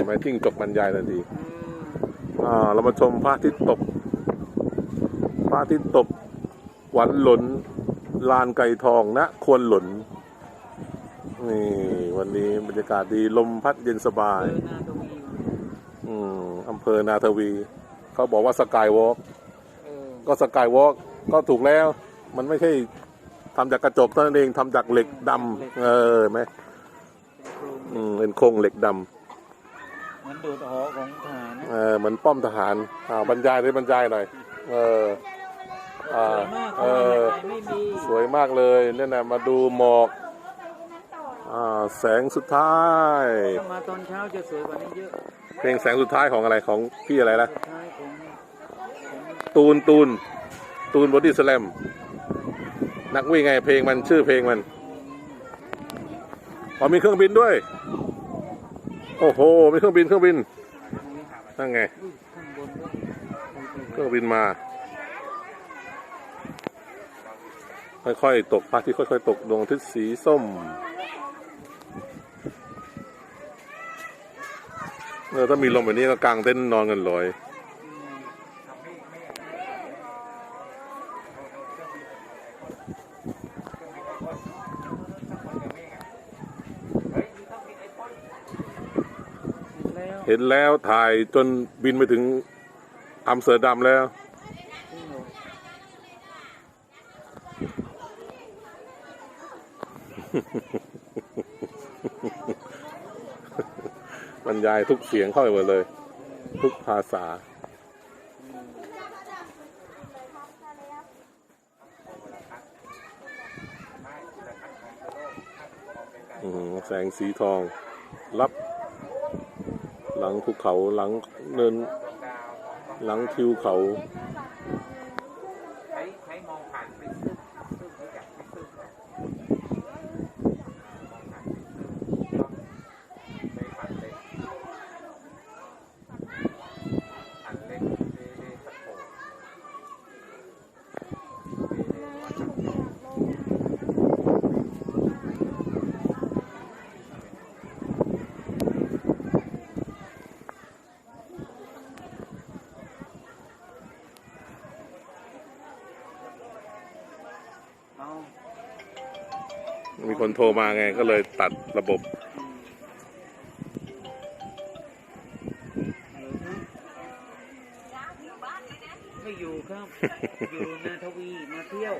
ห็นไหมจิ้งจกบรรยายทันทีเอออ่าเรามาชมพระอาทิตย์ตก พระอาทิตย์ตกหวันหลนลานไก่ทองนะควรหลนนี่วันนี้บรรยากาศดีลมพัดเย็นสบาเอยอนาทวีอืมอำเภอนาทวี เขาบอกว่าสกายวอล์กเออก็สกายวอล์กก็ถูกแล้ว มันไม่ใช่ทำจากกระจกเท่านั้นเองทำจากเหล็กดำเออเห็นไหมเป็นโครงอืมเป็นโครงเหล็กดำ เหมือนโดดหอของทหารนะเออเหมือนป้อมทหารอ่าบรรยายได้บรรยายหน่อยเอออ่าสวยมากเออทำไมไม่มีสวยมากเลยเนี่ยนะมาดูหมอกอ่าแสงสุดท้ายถ้ามาตอนเช้าจะสวยกว่านี้เยอะเพลงแสงสุดท้ายของอะไรของพี่อะไรนะสุดท้ายของของตูนตูนตูนบอดี้สแลมนักวิ่งไงเพลงมันชื่อเพลงมันอ๋อมีเครื่องบินด้วย โอ้โหมีเครื่องบินเครื่องบินนั่งไงเครื่องบินมา ค่อยๆตกพระอาที่ค่อยๆตกดวงอาทิตย์สีส้มเออถ้ามีลมแบบนี้ก็กางเต็นท์นอนกันเลย เห็นแล้วถ่ายจนบินไปถึงอัมสเตอร์ดัมแล้ว บรรยายทุกเสียงเข้าไปหมดเลย ทุกภาษา แสงสีทอง รับ หลังภูเขาหลังเนิน หลังทิวเขา ใช้ใช้มองผ่านไปซึ่งซึ่งรู้จักไปซึ่งมองผ่านไปซึ่งใช้ผ่านเล็กผ่านเล็กเดเดสโปเดเด เอา มีคนโทรมาไงก็เลยตัดระบบ ไม่อยู่ครับ อยู่นาทวีมาเที่ยว